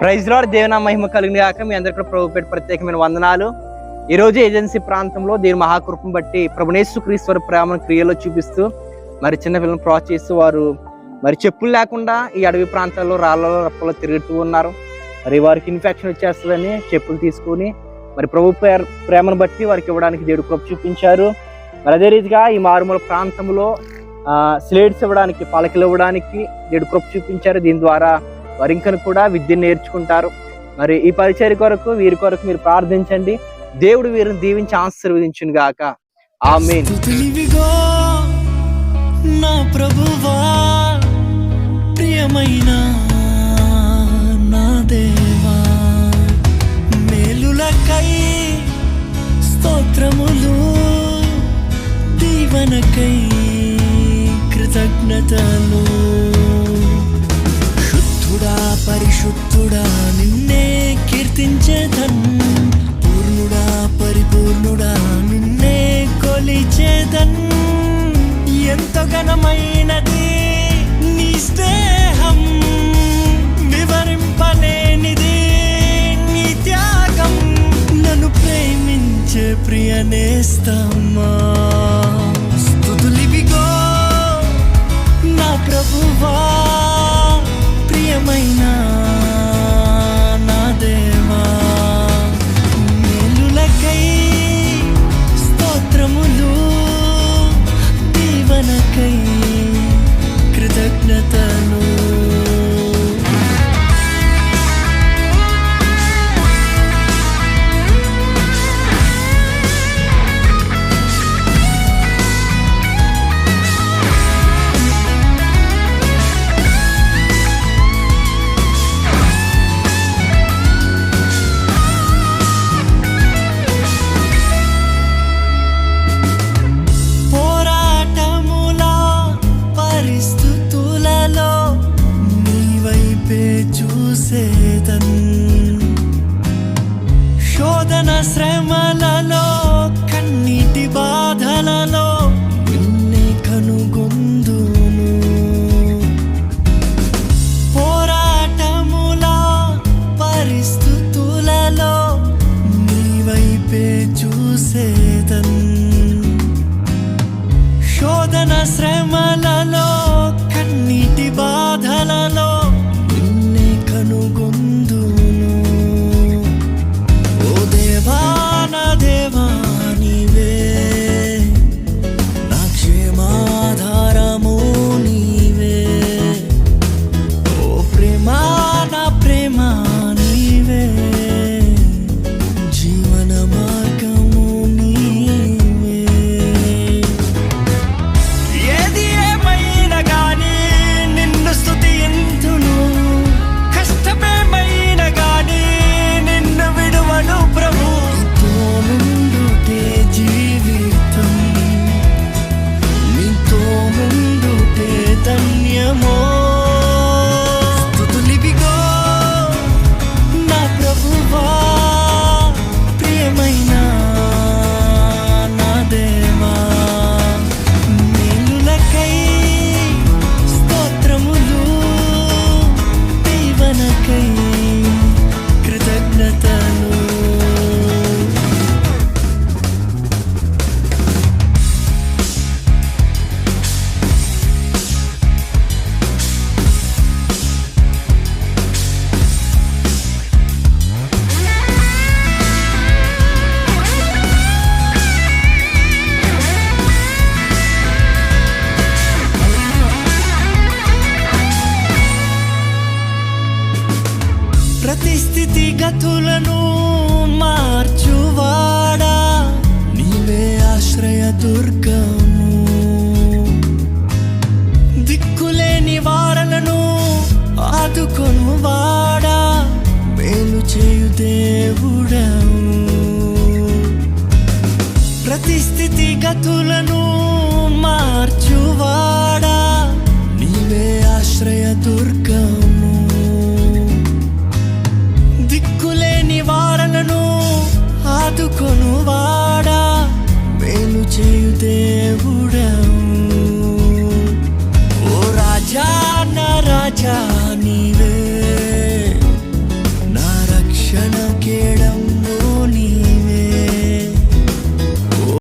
ప్రైజ్లో దేవునా మహిమ కలిగిన కాక మీ అందరికీ ప్రభు పెట్టి ప్రత్యేకమైన వందనాలు. ఈరోజు ఏజెన్సీ ప్రాంతంలో దీని మహాకృపను బట్టి ప్రభునేశ్వ ప్రేమను క్రియలో చూపిస్తూ మరి చిన్నపిల్లలను ప్రోత్సహిస్తూ వారు మరి చెప్పులు లేకుండా ఈ అడవి ప్రాంతాల్లో రాళ్ళలో రప్పలో తిరుగుతూ ఉన్నారు. మరి వారికి ఇన్ఫెక్షన్ వచ్చేస్తుందని చెప్పులు తీసుకుని మరి ప్రభు ప్రేమను బట్టి వారికి ఇవ్వడానికి దేవుడు కృప చూపించారు. మరి అదే రీతిగా ఈ మారుమూల ప్రాంతంలో స్లేట్స్ ఇవ్వడానికి పలకలు ఇవ్వడానికి దేవుడు కృప చూపించారు. దీని ద్వారా వారు ఇంకను కూడా విద్యను నేర్చుకుంటారు. మరి ఈ పరిచయ కొరకు వీరి కొరకు మీరు ప్రార్థించండి. దేవుడు వీరిని దీవించి ఆశీర్వదించును గాక ఆమేన్ నా ప్రభువా ప్రియమైన నా దేవా మేలులకై స్తోత్రములు దీవనకై కృతజ్ఞతలు. చూసేదన్. శోధన శ్రమలలో కన్నీటి బాధలలో నిన్నే కనుగొందును. పోరాటముల పరిస్థితులలో నీ వైపే చూసేదన్. శోధన శ్రమలలో స్థితిగతులను మార్చువాడా? నీవే ఆశ్రయ దుర్గము. దిక్కులేని వారలను ఆదుకొనువాడా? మేలు చేయుదే time.